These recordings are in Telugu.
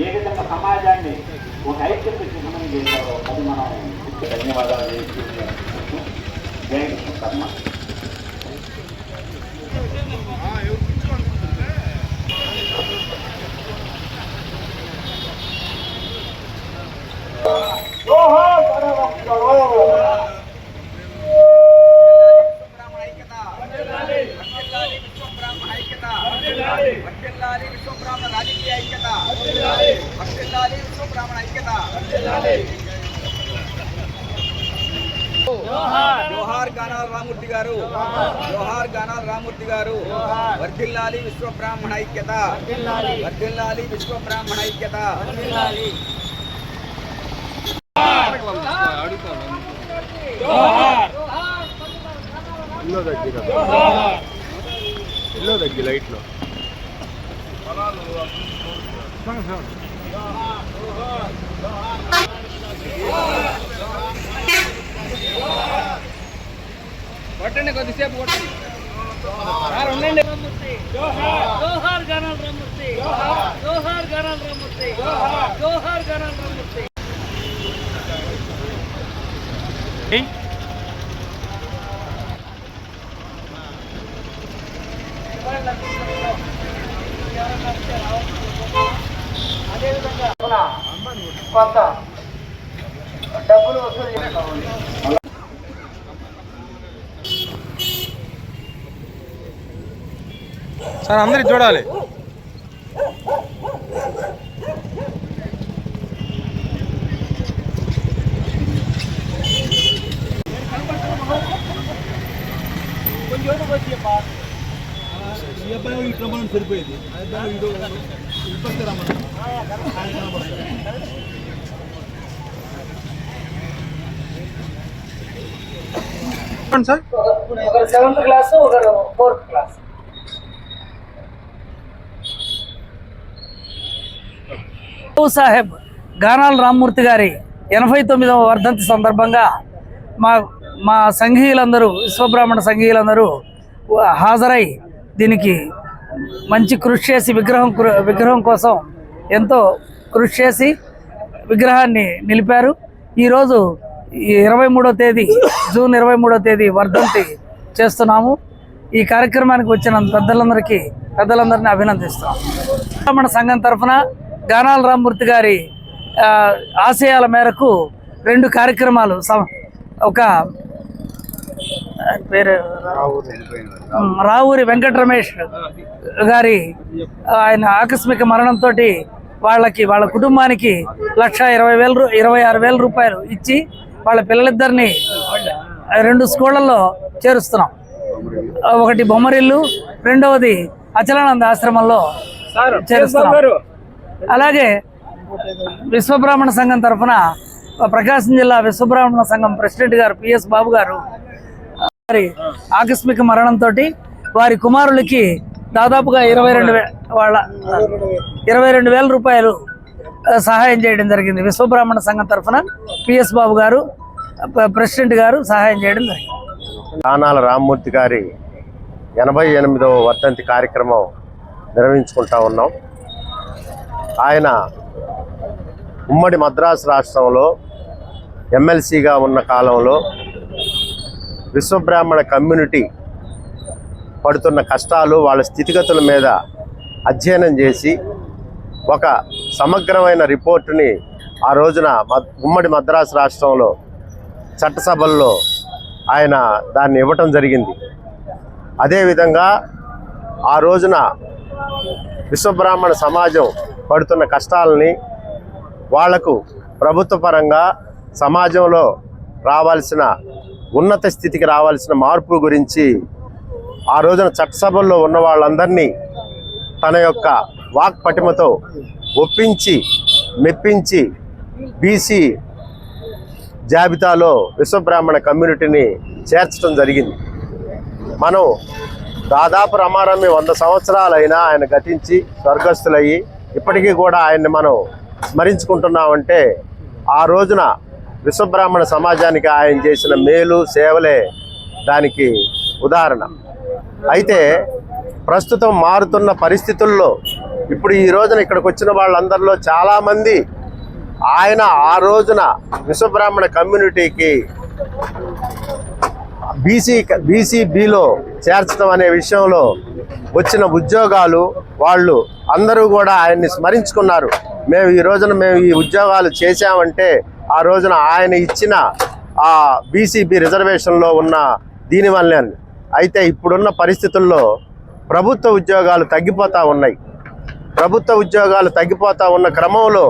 ఏ విధంగా సమాజాన్ని ఒక ఐక్యత చిహ్నం చేశారో అది మనం ధన్యవాదాలు తెలియజేసుకుంటూ జై కర్మ. గానాల రామూర్తి గారు జోహార్ గానాల రామూర్తి గారు వర్ధిల్లాలి ఐక్యత. వర్ధిల్లాలి విశ్వబ్రాహ్మణ ఐక్యత. ఇల్లు తగ్గి ఇల్లు తగ్గి లైట్లో. కొట్టండి కొద్దిసేపు కొట్టండి. జోహార్. గణాల్ రమూర్తి జోహార్. గణాల్ రమూర్తి జోహార్. గణాల్ రమూర్తి కొంత డబ్బులు వసూలు చేసుకోవాలి సార్ అందరికి చూడాలి సార్ ఒకరు సెవెంత్ క్లాస్ ఒకరు ఫోర్త్ క్లాస్ సాహెబ్ గానాల రామ్మూర్తి గారి ఎనభై తొమ్మిదవ వర్ధంతి సందర్భంగా మా మా సంఘీయులందరూ విశ్వబ్రాహ్మణ సంఘీయులందరూ హాజరై దీనికి మంచి కృషి చేసి విగ్రహం విగ్రహం కోసం ఎంతో కృషి చేసి విగ్రహాన్ని నిలిపారు. ఈరోజు ఈ ఇరవై మూడో తేదీ జూన్ ఇరవై మూడో తేదీ వర్ధంతి చేస్తున్నాము. ఈ కార్యక్రమానికి వచ్చిన పెద్దలందరికీ పెద్దలందరినీ అభినందిస్తున్నాం. బ్రాహ్మణ సంఘం తరఫున గానాల రామ్మూర్తి గారి ఆశయాల మేరకు రెండు కార్యక్రమాలు ఒక పేరు రావూరి వెంకట రమేష్ గారి ఆయన ఆకస్మిక మరణంతో వాళ్ళకి వాళ్ళ కుటుంబానికి లక్ష ఇరవై వేల ఇరవై ఆరు వేల రూపాయలు ఇచ్చి వాళ్ళ పిల్లలిద్దరిని రెండు స్కూళ్ళల్లో చేరుస్తున్నాం. ఒకటి బొమ్మరిల్లు రెండవది అచలానంద ఆశ్రమంలో చేరుస్తున్నాం. అలాగే విశ్వబ్రాహ్మణ సంఘం తరఫున ప్రకాశం జిల్లా విశ్వబ్రాహ్మణ సంఘం ప్రెసిడెంట్ గారు పిఎస్ బాబు గారు వారి ఆకస్మిక మరణంతో వారి కుమారులకి దాదాపుగా ఇరవై రెండు వాళ్ళ ఇరవై రెండు వేల రూపాయలు సహాయం చేయడం జరిగింది. విశ్వబ్రాహ్మణ సంఘం తరఫున పిఎస్ బాబు గారు ప్రెసిడెంట్ గారు సహాయం చేయడం జరిగింది. దానాల రామ్మూర్తి గారి ఎనభై ఎనిమిదవ వర్ధంతి కార్యక్రమం నిర్వహించుకుంటా ఉన్నాం. ఆయన ఉమ్మడి మద్రాసు రాష్ట్రంలో ఎమ్మెల్సీగా ఉన్న కాలంలో విశ్వబ్రాహ్మణ కమ్యూనిటీ పడుతున్న కష్టాలు వాళ్ళ స్థితిగతుల మీద అధ్యయనం చేసి ఒక సమగ్రమైన రిపోర్టుని ఆ రోజున ఉమ్మడి మద్రాసు రాష్ట్రంలో చట్టసభల్లో ఆయన దాన్ని ఇవ్వటం జరిగింది. అదేవిధంగా ఆ రోజున విశ్వబ్రాహ్మణ సమాజం పడుతున్న కష్టాలని వాళ్ళకు ప్రభుత్వ పరంగా సమాజంలో రావాల్సిన ఉన్నత స్థితికి రావాల్సిన మార్పు గురించి ఆ రోజున చట్టసభల్లో ఉన్న వాళ్ళందరినీ తన యొక్క వాక్ పటిమతో ఒప్పించి మెప్పించి బీసీ జాబితాలో విశ్వబ్రాహ్మణ కమ్యూనిటీని చేర్చడం జరిగింది. మనం దాదాపు రమారమ్మి వంద సంవత్సరాలైనా ఆయన గతించి స్వర్గస్థులయ్యి ఇప్పటికీ కూడా ఆయన్ని మనం స్మరించుకుంటున్నామంటే ఆ రోజున విశ్వబ్రాహ్మణ సమాజానికి ఆయన చేసిన మేలు సేవలే దానికి ఉదాహరణ. అయితే ప్రస్తుతం మారుతున్న పరిస్థితుల్లో ఇప్పుడు ఈ రోజున ఇక్కడికి వచ్చిన వాళ్ళందరిలో చాలామంది ఆయన ఆ రోజున విశ్వబ్రాహ్మణ కమ్యూనిటీకి బీసీ బీసీబీలో చేర్చడం అనే విషయంలో వచ్చిన ఉద్యోగాలు వాళ్ళు అందరూ కూడా ఆయన్ని స్మరించుకున్నారు. మేము ఈ రోజున మేము ఈ ఉద్యోగాలు చేశామంటే ఆ రోజున ఆయన ఇచ్చిన ఆ బీసీబీ రిజర్వేషన్లో ఉన్న దీనివల్లే అయితే ఇప్పుడున్న పరిస్థితుల్లో ప్రభుత్వ ఉద్యోగాలు తగ్గిపోతూ ఉన్నాయి. ప్రభుత్వ ఉద్యోగాలు తగ్గిపోతూ ఉన్న క్రమంలో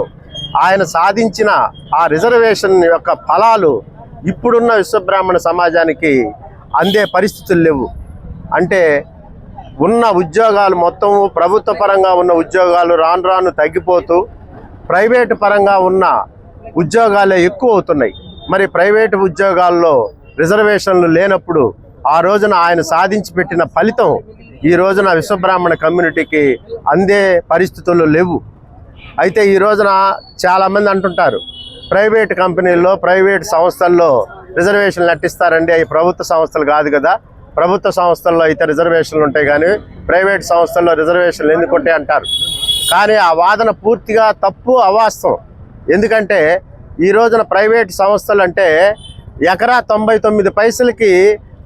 ఆయన సాధించిన ఆ రిజర్వేషన్ యొక్క ఫలాలు ఇప్పుడున్న విశ్వబ్రాహ్మణ సమాజానికి అందే పరిస్థితులు లేవు. అంటే ఉన్న ఉద్యోగాలు మొత్తం ప్రభుత్వ పరంగా ఉన్న ఉద్యోగాలు రాను రాను తగ్గిపోతూ ప్రైవేటు పరంగా ఉన్న ఉద్యోగాలే ఎక్కువ అవుతున్నాయి మరి ప్రైవేటు ఉద్యోగాల్లో రిజర్వేషన్లు లేనప్పుడు ఆ రోజున ఆయన సాధించి పెట్టిన ఫలితం ఈ రోజున విశ్వబ్రాహ్మణ కమ్యూనిటీకి అందే పరిస్థితులు లేవు. అయితే ఈ రోజున చాలామంది అంటుంటారు ప్రైవేట్ కంపెనీల్లో ప్రైవేట్ సంస్థల్లో రిజర్వేషన్లు నటిస్తారండి. అవి ప్రభుత్వ సంస్థలు కాదు కదా. ప్రభుత్వ సంస్థల్లో అయితే రిజర్వేషన్లు ఉంటాయి కానీ ప్రైవేట్ సంస్థల్లో రిజర్వేషన్లు ఎందుకు ఉంటాయి అంటారు? కానీ ఆ వాదన పూర్తిగా తప్పు అవాస్తవం. ఎందుకంటే ఈ రోజున ప్రైవేట్ సంస్థలు అంటే ఎకరా తొంభై తొమ్మిది పైసలకి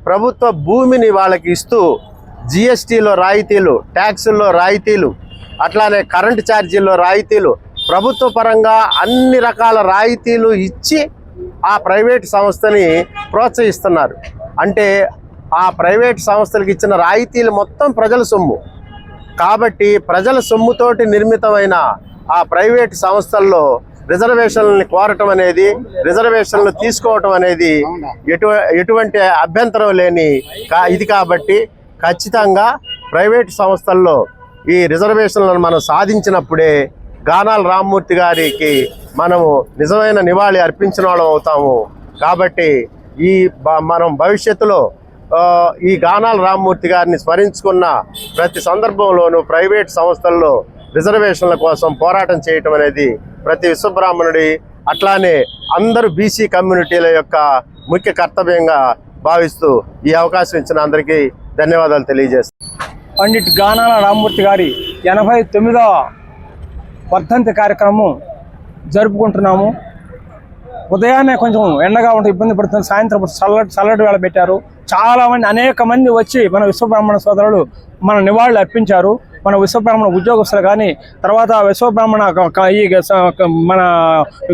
ప్రభుత్వ భూమిని వాళ్ళకి ఇస్తూ జిఎస్టీలో రాయితీలు ట్యాక్సుల్లో రాయితీలు అట్లానే కరెంటు ఛార్జీల్లో రాయితీలు ప్రభుత్వ పరంగా అన్ని రకాల రాయితీలు ఇచ్చి ఆ ప్రైవేట్ సంస్థని ప్రోత్సహిస్తున్నారు. అంటే ఆ ప్రైవేట్ సంస్థలకు ఇచ్చిన రాయితీలు మొత్తం ప్రజల సొమ్ము. కాబట్టి ప్రజల సొమ్ముతోటి నిర్మితమైన ఆ ప్రైవేట్ సంస్థల్లో రిజర్వేషన్లని కోరటం అనేది రిజర్వేషన్లు తీసుకోవటం అనేది ఎటు ఎటువంటి అభ్యంతరం లేని కా- ఇది కాబట్టి ఖచ్చితంగా ప్రైవేట్ సంస్థల్లో ఈ రిజర్వేషన్లను మనం సాధించినప్పుడే గానాల రామ్మూర్తి గారికి మనము నిజమైన నివాళి అర్పించిన వాళ్ళం అవుతాము. కాబట్టి ఈ మనం భవిష్యత్తులో ఈ గానాల రామ్మూర్తి గారిని స్మరించుకున్న ప్రతి సందర్భంలోనూ ప్రైవేట్ సంస్థల్లో రిజర్వేషన్ల కోసం పోరాటం చేయటం అనేది ప్రతి విశ్వబ్రాహ్మణుడి అట్లానే అందరూ బీసీ కమ్యూనిటీల యొక్క ముఖ్య కర్తవ్యంగా భావిస్తూ ఈ అవకాశం ఇచ్చిన అందరికీ ధన్యవాదాలు తెలియజేస్తాను పండిట్ గానాల రామ్మూర్తి గారి ఎనభై తొమ్మిదవ వర్ధంతి కార్యక్రమం జరుపుకుంటున్నాము. ఉదయాన్నే కొంచెం ఎండగా ఉంటే ఇబ్బంది పడుతుంది. సాయంత్రం చల్లటి చల్లటి వేళ పెట్టారు. చాలామంది అనేక మంది వచ్చి మన విశ్వబ్రాహ్మణ సోదరులు మన నివాళులు అర్పించారు. మన విశ్వబ్రాహ్మణ ఉద్యోగస్తులు కానీ తర్వాత విశ్వబ్రాహ్మణ ఈ మన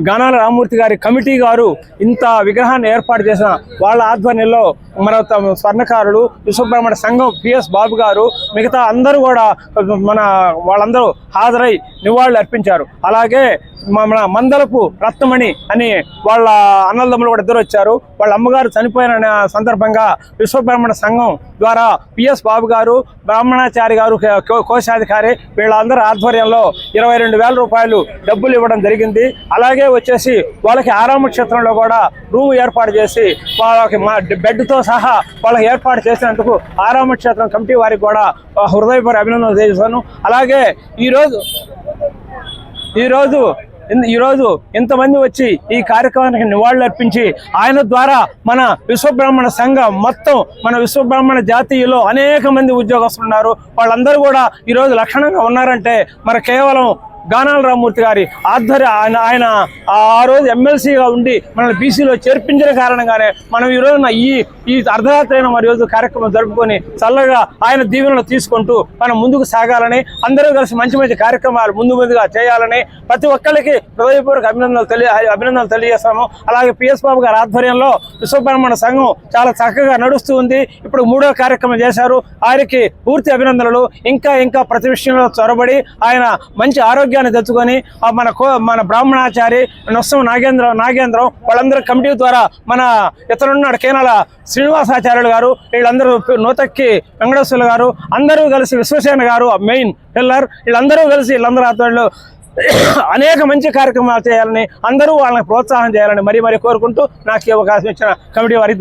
గానాల రామూర్తి గారి కమిటీ గారు ఇంత విగ్రహాన్ని ఏర్పాటు చేసిన వాళ్ళ ఆధ్వర్యంలో మన త- స్వర్ణకారులు విశ్వబ్రాహ్మణ సంఘం పిఎస్ బాబు గారు మిగతా అందరూ కూడా మన వాళ్ళందరూ హాజరై నివాళులు అర్పించారు. అలాగే మన మందలపు రత్నమణి అని వాళ్ళ అన్నదమ్ములు కూడా ఇద్దరు వచ్చారు. వాళ్ళ అమ్మగారు చనిపోయిన సందర్భంగా విశ్వబ్రాహ్మణ సంఘం ద్వారా పిఎస్ బాబు గారు బ్రాహ్మణాచారి గారు కోశాధికారి వీళ్ళందరి ఆధ్వర్యంలో ఇరవై రెండు వేల రూపాయలు డబ్బులు ఇవ్వడం జరిగింది. అలాగే వచ్చేసి వాళ్ళకి ఆరామ క్షేత్రంలో కూడా రూమ్ ఏర్పాటు చేసి వాళ్ళకి మా బెడ్తో సహా వాళ్ళకి ఏర్పాటు చేసినందుకు ఆరామ క్షేత్రం కమిటీ వారికి కూడా హృదయపూర్వ హృదయపూర్వక అభినందనలు అలాగే ఈరోజు ఈరోజు ఈరోజు ఇంతమంది వచ్చి ఈ కార్యక్రమానికి నివాళులు అర్పించి ఆయన ద్వారా మన విశ్వబ్రాహ్మణ సంఘం మొత్తం మన విశ్వబ్రాహ్మణ జాతీయులో అనేక మంది ఉద్యోగస్తులు ఉన్నారు. వాళ్ళందరూ కూడా ఈరోజు లక్షణంగా ఉన్నారంటే మరి కేవలం గానాల రామ్మూర్తి గారి ఆధ్వర్య ఆయన ఆయన ఆ రోజు ఎమ్మెల్సీగా ఉండి మనల్ని బీసీలో చేర్పించిన కారణంగానే మనం ఈ రోజున ఈ ఈ అర్ధరాత్రి మరి రోజు కార్యక్రమం జరుపుకొని చల్లగా ఆయన దీవెనలు తీసుకుంటూ మనం ముందుకు సాగాలని అందరూ కలిసి మంచి మంచి కార్యక్రమాలు ముందు ముందుగా చేయాలని ప్రతి ఒక్కరికి హృదయపూర్వక అభినందనలు తెలియ అభినందనలు తెలియజేస్తాము. అలాగే పిఎస్ బాబు గారి ఆధ్వర్యంలో విశ్వబ్రహ్మణ సంఘం చాలా చక్కగా నడుస్తూ ఉంది. ఇప్పుడు మూడో కార్యక్రమం చేశారు. ఆయనకి పూర్తి అభినందనలు. ఇంకా ఇంకా ప్రతి విషయంలో చొరబడి ఆయన మంచి ఆరోగ్యాన్ని తెచ్చుకొని ఆ మన కో మన బ్రాహ్మణాచారి నొస్సం నాగేంద్ర నాగేంద్రం వాళ్ళందరూ కమిటీ ద్వారా మన ఇతరున్నాడు కేనాల శ్రీనివాసాచార్యులు గారు వీళ్ళందరూ నూతక్కి వెంకటేశ్వర్లు గారు అందరూ కలిసి విశ్వసేన గారు మెయిన్ పిల్లర్ వీళ్ళందరూ కలిసి వీళ్ళందరూ ఆధ్వర్యంలో అనేక మంచి కార్యక్రమాలు చేయాలని అందరూ వాళ్ళని ప్రోత్సాహం చేయాలని మరీ మరీ కోరుకుంటూ నాకు ఈ అవకాశం ఇచ్చిన కమిటీ వారికి